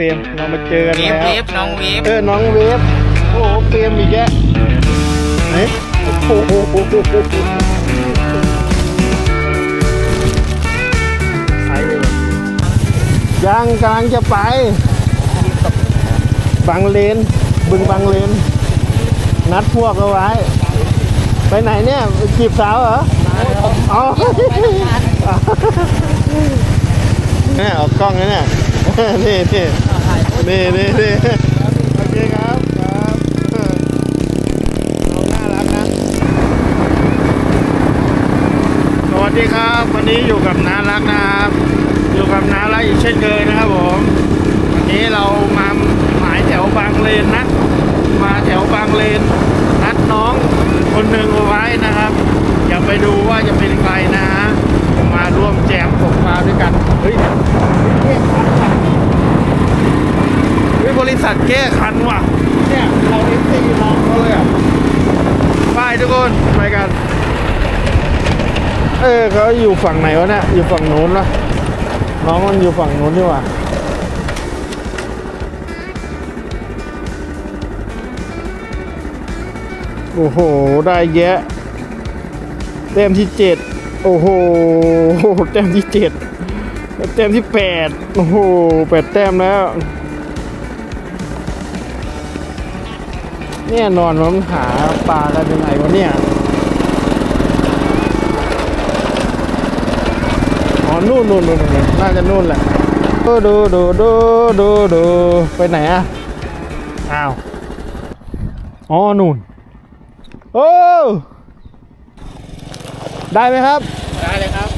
รมเรามาเจอกันเวแล้วฟเวฟน้องเวฟเออน้องเวฟโอ้โหเฟรมอีกแกเฮ้ยโอ้โหไปเลยยังกำลังจะไป บางเลน บึงบางเลน นัดพวกเอาไว้ ไปไหนเนี่ยไปจีบสาวเหรอเอาเนี่ยออกกล้องนะเนี่ย นี่นี่นี่นี่นี่โอเคครับครับน้องน่ารักนะสวัสดีครับ วันนี้อยู่กับน้ารักนะครับ อยู่กับน้ารักอีกเช่นเคยนะครับผมวันนี้เรามาหมายแถวบางเลนนะ มาแถวบางเลนองคนหนึ่งเอาไว้นะครับ อย่าไปดูว่าจะเป็นใครนะฮะมาร่วมแจมตกปลาด้วยกัน เฮ้ยเฮ้ยบริษัท แก้คันว่ะ เนี่ยเราเอฟซีน้องเขาเลยอะไปทุกคนไปกัน เออเขาอยู่ฝั่งไหนวะเนี่ยอยู่ฝั่งนู้นละน้องมันอยู่ฝั่งนู้นนี่หว่าโอ้โห ได้แยะเต็มที่เจ็ดโอ้โหเต็มที่เจ็ดเต็มที่แปดโอ้โหแปดแต้มแล้ว เนี่ยนอนมันหาปลากันยังไงวะเนี่ยอ๋อนู่นนู่นนู่นนู่นน่าจะนู่นแหละดูดูดูดูดูดูไปไหนอะอ้าวอ๋อนู่นโอ้ได้ไหมครับ ได้เลยครับ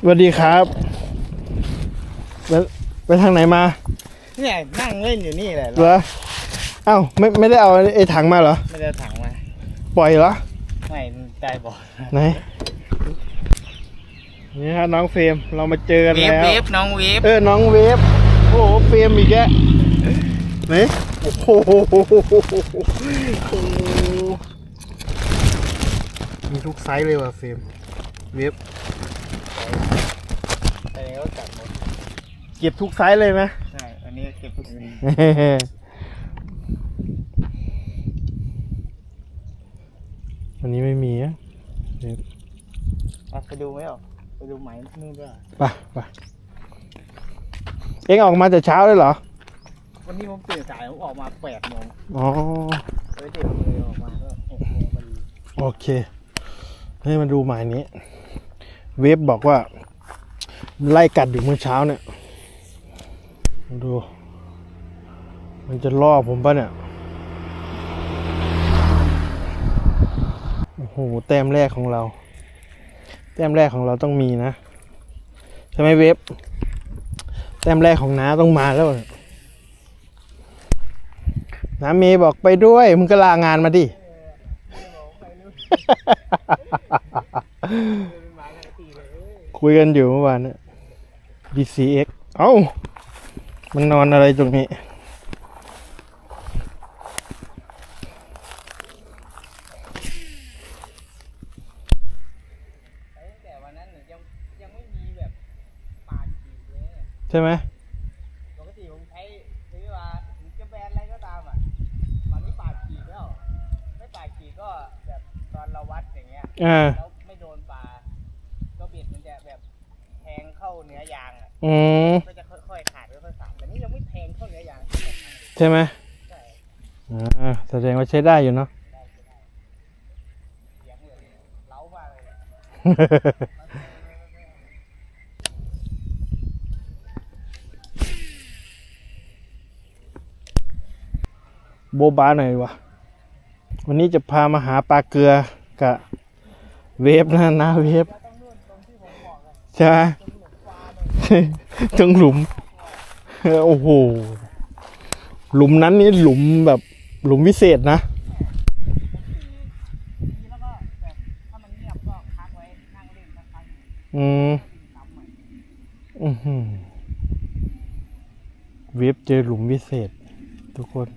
สวัสดีครับ ไปไปทางไหนมา เนี่ยนั่งเล่นอยู่นี่แหละเหรอเอ้าไม่ไม่ได้เอาไอ้ถังมาเหรอ ไม่ได้ถังมา ปล่อยเหรอ ไม่ได้บอกไหน นี่ฮะน้องเฟรมเรามาเจอกันเวฟแล้ว เวฟน้องเวฟเออ น้องเวฟ โอ้โหเฟรมอีกแกไหนโอ้โหมีทุกไซส์เลยว่ะเฟรม เวฟ แต่เนี้ก็จัดหมด เก็บทุกไซส์เลยไหม วันนี้ไม่มีอะอะไปดูไหมอะไปดูไหมนู่นด้วยไปไปเอ็งออกมาแต่เช้าเลยเหรอ วันนี้ผมตื่นสายผมออกมาแปดโมงอ๋อ เลยเด็กเลยออกมาก็หกโมงพอดีโอเค ให้มาดูหมายนี้ เวฟบอกว่า ไล่กัดอยู่เมื่อเช้าเนี่ยมาดู มันจะล่อผมปะเนี่ย โอ้โห แต้มแรกของเรา แต้มแรกของเราต้องมีนะ ใช่ไหมเวฟแต้มแรกของน้าต้องมาแล้วน้าเมย์บอกไปด้วย มึงก็ลางานมาดิ คุยกันอยู่เมื่อวานเนี่ย DCX เอ้า มันนอนอะไรตรงนี้ ตั้งแต่วันนั้นเนี่ยยังยังไม่มีแบบปากขีดเลย ใช่ไหมปกติผมใช้ซื้อมาถึงจะแบรนด์อะไรก็ตามอะตอนนี้ปากขีดแล้วไม่ปากขีดก็แบบตอนเราวัดอย่างเงี้ยอ่าแล้วไม่โดนปลาก็เบ็ดมันจะแบบแทงเข้าเนื้อยางอะอืมก็จะค่อยๆขาดค่อยๆขาดแต่นี่ยังไม่แทงเข้าเนื้อยางใช่ไหมใช่อ่าแสดงว่าใช้ได้อยู่เนาะเสียงเลยเล้ามากเลย บบาหน่อยวะวันนี้จะพามาหาปลาเกลือกับเวฟนะนะเวฟใช่ไหมตรงหลุมโอ้โหหลุมนั้นนี่หลุมแบบหลุมวิเศษนะอืมอือหือเวฟเจอหลุมวิเศษ ทุกคน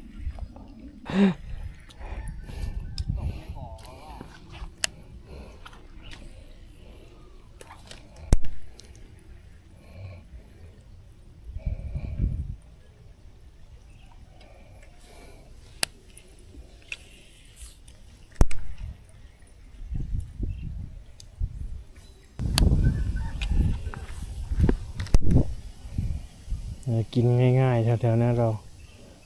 กินง่ายๆแถวๆนั้นเรา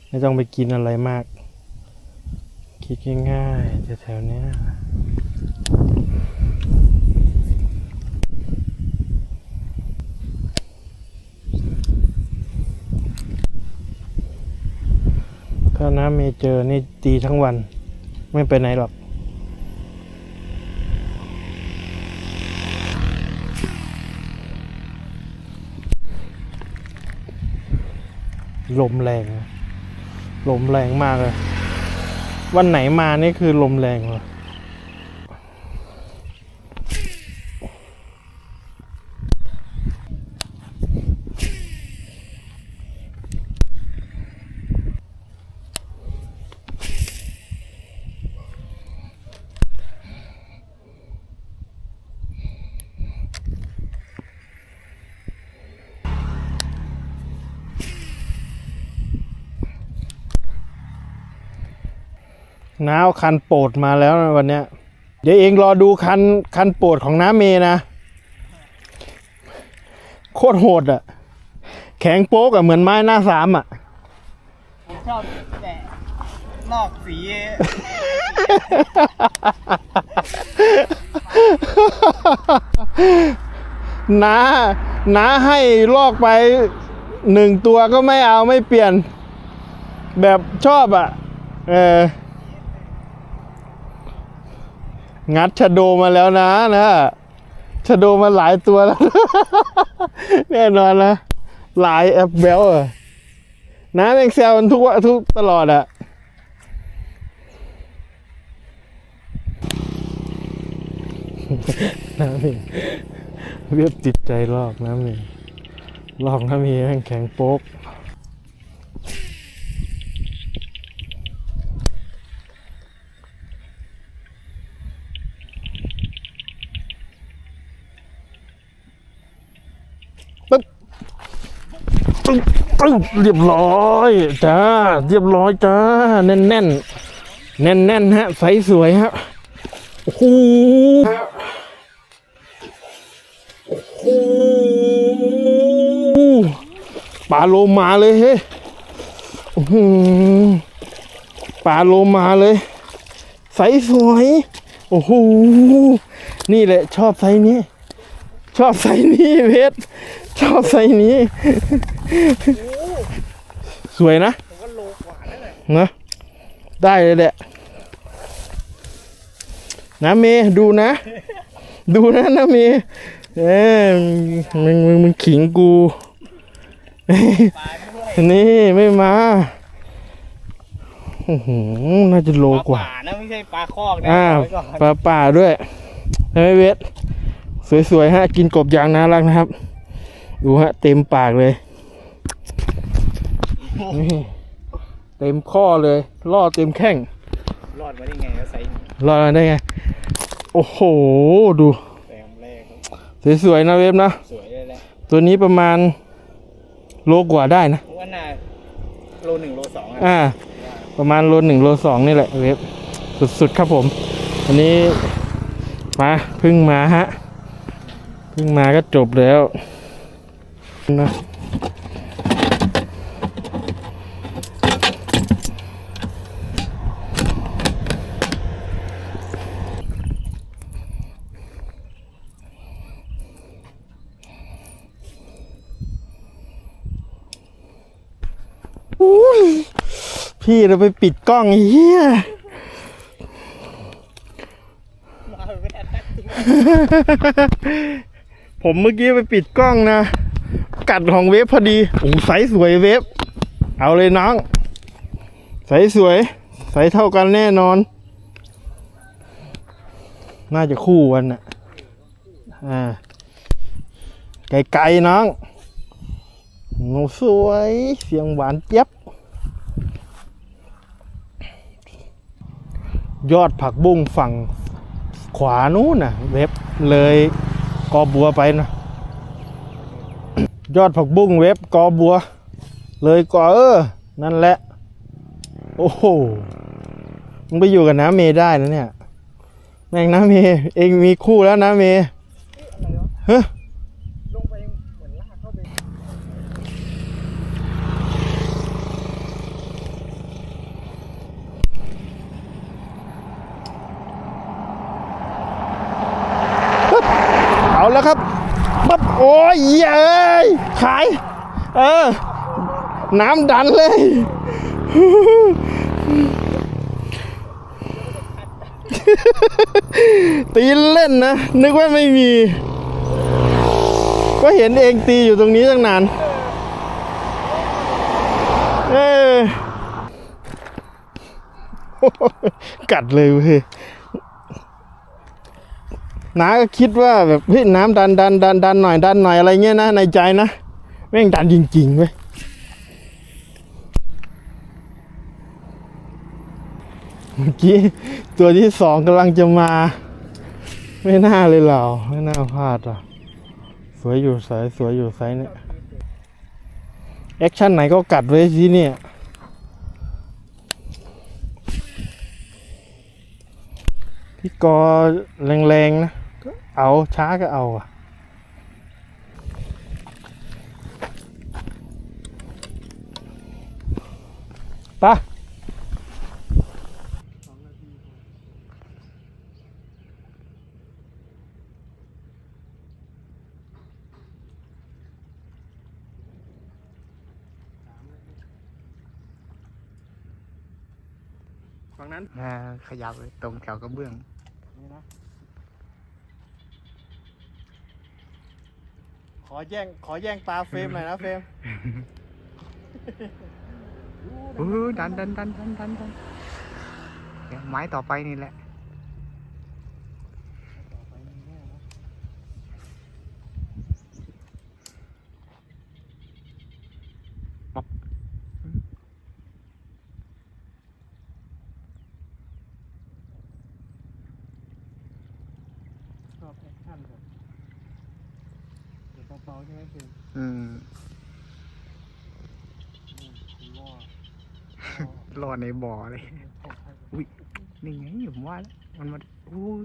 ไม่ต้องไปกินอะไรมาก คิดง่ายๆแถวๆเนี้ยถ้าน้ำเมเจอนี่ตีทั้งวัน ไม่ไปไหนหรอกลมแรง ลมแรงมากเลย วันไหนมานี่คือลมแรงเลย น้าเอาคันโปรดมาแล้วนะวันเนี้ย เดี๋ยวเองรอดูคันคันโปรดของน้าเมนะ โคตรโหดอะแข็งโป๊กอะเหมือนไม้หน้าสามอะผมชอบแต่ลอกสี น้าน้าให้ลอกไปหนึ่งตัวก็ไม่เอาไม่เปลี่ยน แบบชอบอะเออ งัดชะโดมาแล้วนะนะชะโดมาหลายตัวแล้ว แน่นอนนะ หลายแอปเบลอะน้าแมงแซวมันทุกวันทุกตลอดอะน้ำเองเรียบจิตใจลอกน้ำเองลอกน้ำเองแมงแข็งโป๊ก ปึ๊บเรียบร้อยจ้าเรียบร้อยจ้าแน่นแน่นแน่นแน่นฮะใสสวยฮะโอ้โหโอ้โหปลาโลมาเลยเฮ้ยอื้อหือปลาโลมาเลย ใสสวย โอ้โหนี่แหละชอบไซส์นี้ ชอบไซส์นี้เพชรชอบไซส์นี้ สวยนะผมก็โลกว่านั่นแหละนะได้เลยแหละนะเมย์ดูนะ ดูนะนะเมย์เอ้ยมึงมึงมึงขิงกูปลาด้วยนี่ไม่มาอื้อหือน่าจะโลปลากว่าป่านะไม่ใช่ปลาคอกนะอ่าเไว้ก่อนปลาป่าด้วยใช่ไหมเวท สวยๆฮะ กินกบยางน่ารักนะครับ ดูฮะ เต็มปากเลยนี่เต็มข้อเลยล่อเต็มแข้งรอดมาได้ไงแล้วใส่รอดมาได้ไง โอ้โห ดูแต้มแรกสวยๆนะเวฟนะสวยเลยแหละตัวนี้ประมาณโลกว่าได้นะผมว่าน่าโลหนึ่งโลสองอะอ่า ประมาณโลหนึ่งโลสองนี่แหละเวฟสุดๆครับผม อันนี้มาเพึ่งมาฮะ เพึ่งมาก็จบแล้วนะอุ้ยพี่เราไปปิดกล้องไอ้เหี้ย ผมเมื่อกี้ไปปิดกล้องนะ กัดของเวฟพอดีโอ้ใสสวยเวฟ เอาเลยน้องใสสวยใสเท่ากันแน่นอน น่าจะคู่กันน่ะอ่า ไกลๆน้องโอ้สวย เสียงหวานเจี๊ยบ ยอดผักบุ้งฝั่งขวานู้นน่ะ เว็บเลย กอบัวไปนะยอดผักบุ้งเว็บกอบัว เลยกอเออ นั่นแหละ โอ้โหมึงไปอยู่กับน้าเมย์ได้นะเนี่ย แม่งน้าเมย์เองมีคู่แล้วน้าเมย์อะไรวะเฮ้ย ลงไปเหมือนลากเข้าไป แล้วครับ ปั๊บโอ้ยเย้ยขาย เออ น้ำดันเลย ตีเล่นนะ นึกว่าไม่มี ก็เห็นเองตีอยู่ตรงนี้ตั้งนาน เออกัดเลยเว้ย น้าก็คิดว่าแบบเฮ้ยน้ำดันดันดันดันหน่อยดันหน่อยอะไรเงี้ยนะในใจนะแม่งดันจริงๆเว้ยเมื่อกี้ตัวที่สองกำลังจะมา ไม่น่าเลยเหรอไม่น่าพลาดอะ สวยอยู่สายสวยอยู่ไซสเนี่ยแอคชั่นไหนก็กัดไว้ที่เนี่ยพี่กอแรงๆนะ เอาช้าก็เอาอะไปะฝั่งนั้น อ่าขยับไปตรงแถวกระเบื้อง นี่นะ ขอแย่งขอแย่งปลาเฟรมหน่อยนะเฟรมอู้ดันดันดันดันดันดันไม้ต่อไปนี่แหละ ชอบแอคชั่นแบบเดี๋ยวเบาๆใช่ไหมเฟรม อืม อืมคุณว่าร อดในบ่อเลย อุ้ยนี่ไงผมว่าแล้วมันมาอู้ย